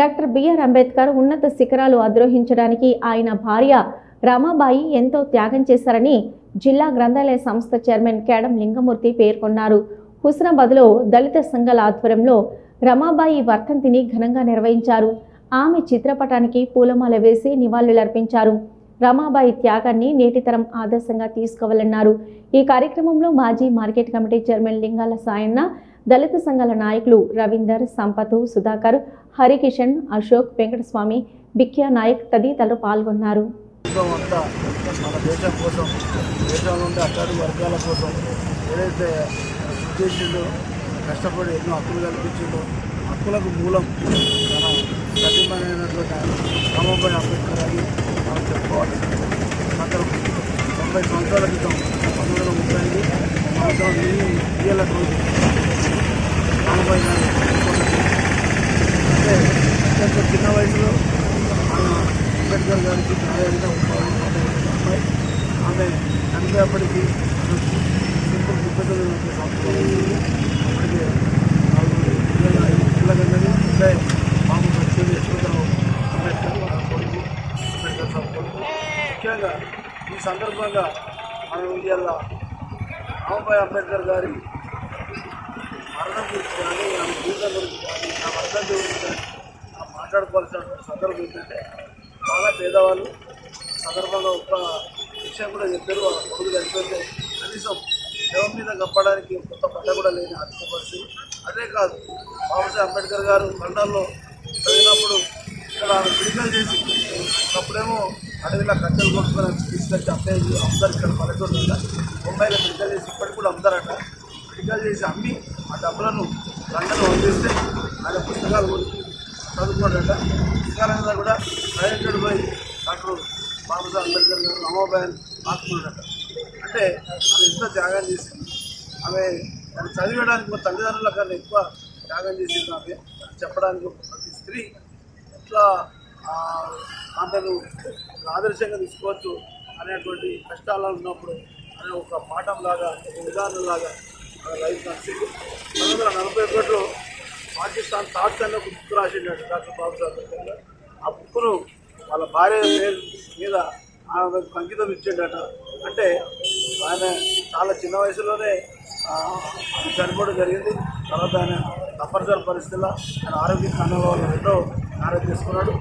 Doctor BR Ambedkar ఉన్నత శిఖరాలు అధిరోహించడానికి ఆయన భార్య రమాబాయి ఎంతో త్యాగం చేశారని జిల్లా గ్రంథాలయ సంస్థ చైర్మన్ కేడం లింగమూర్తి పేర్కొన్నారు. హుస్నాబాద్లో దళిత సంఘాల ఆధ్వర్యంలో రమాబాయి వర్ధంతిని ఘనంగా నిర్వహించారు. ఆమె చిత్రపటానికి పూలమాల వేసి నివాళులర్పించారు. రమాబాయి త్యాగాన్ని నేటితరం ఆదర్శంగా తీసుకోవాలన్నారు. ఈ కార్యక్రమంలో మాజీ market committee chairman Lingala Sayanna దళిత సంఘాల నాయకులు రవీందర్ సంపతు సుధాకర్ హరికిషన్ అశోక్ వెంకటస్వామి బిక్యా నాయక్ తదితరులు పాల్గొన్నారు మన దేశం కోసం దేశంలో ఉండే అట్టడుగు వర్గాల కోసం ఏదైతే ఉద్దేశించో కష్టపడి ఎన్నో హక్కులు కల్పించిందో హక్కులకు మూలం మన సతీమైనటువంటి రామబాయి అంబేద్కర్ అని మనం చెప్పుకోవాలి అతను తొంభై సంవత్సరాల క్రితం పంతొమ్మిది వందల ముప్పై ఐదు సంవత్సరం ఈ ఏళ్ళ రోజు అంటే అత్యంత చిన్న వయసులో మన అంబేద్కర్ గారికి న్యాయంగా అమ్మాయి ఆమె చనిపోయేప్పటికీ సింపుల్ ముప్పై అప్పటికి నాలుగు పిల్లలన్నది అంటే మామూలు వచ్చేది యశ్వంతరావు అంబేద్కర్ కొడుకు అంబేద్కర్ కొడుకు ముఖ్యంగా ఈ సందర్భంగా మనం ఇవాళ రామబాయి అంబేద్కర్ గారి మరణం గురించి కానీ ఆమె జీవితం గురించి కానీ ఆ వర్గం గురించి కానీ ఆ మాట్లాడుకోవాల్సిన సందర్భం ఏంటంటే చాలా పేదవాళ్ళు సందర్భంగా ఒక విషయం కూడా చెప్పారు వాళ్ళ కొడుకు చనిపోతే కనీసం శవం మీద కప్పడానికి కొత్త పట్ట కూడా లేని ఆర్థిక పరిస్థితి అదే కాదు బాబాసాహెబ్ అంబేద్కర్ గారు లండన్లో చదివినప్పుడు ఇక్కడ ఆమె చేసి అప్పుడేమో అడవిలో కట్టెలు కొట్టుకొని తీసుకొచ్చి అమ్మాయి అమ్ముతారు ఇక్కడ పల్లెటూరు ముంబైలో బొంబాయిలో చేసి ఇప్పటికి కూడా అమ్ముతారంట మెడికల్ చేసి అమ్మి ఆ డబ్బులను లండన్లో పంపిస్తే ఆయన పుస్తకాలు కొనుక్కి చదువుకోడట పుస్తకాల కూడా ప్రైవేటెడ్ పోయి డాక్టర్ బాబాసాహెబ్ అంబేద్కర్ గారు రమాబాయి రాసుకున్నాడట అంటే ఆమె ఎంతో త్యాగం చేసింది. ఆమె దాన్ని చదివడానికి మా తల్లిదండ్రుల కన్నా ఎక్కువ త్యాగం చేసింది ఆమె. చెప్పడానికి ప్రతి స్త్రీ ఎట్లా ఆమెను ఆదర్శంగా తీసుకోవచ్చు అనేటువంటి కష్టాలు ఉన్నప్పుడు అనే ఒక పాఠంలాగా ఒక విధానంలాగా లాగా మన లైఫ్ నడిచింది పంతొమ్మిది వందల నలభై ఒకటిలో పాకిస్తాన్ థాట్స్ అనే ఒక బుక్ రాసిండట డాక్టర్ బాబాసాహెబ్ అంబేద్కర్. ఆ బుక్ను వాళ్ళ భార్య పేరు మీద ఆమెకు అంకితం ఇచ్చాడట అంటే ఆయన చాలా చిన్న వయసులోనే చనిపోవడం జరిగింది. తర్వాత ఆయన తప్పనిసరి పరిస్థితుల్లో ఆయన ఆరోగ్య కారణాల వల్ల రెండో మ్యారేజ్ చేసుకున్నాడు.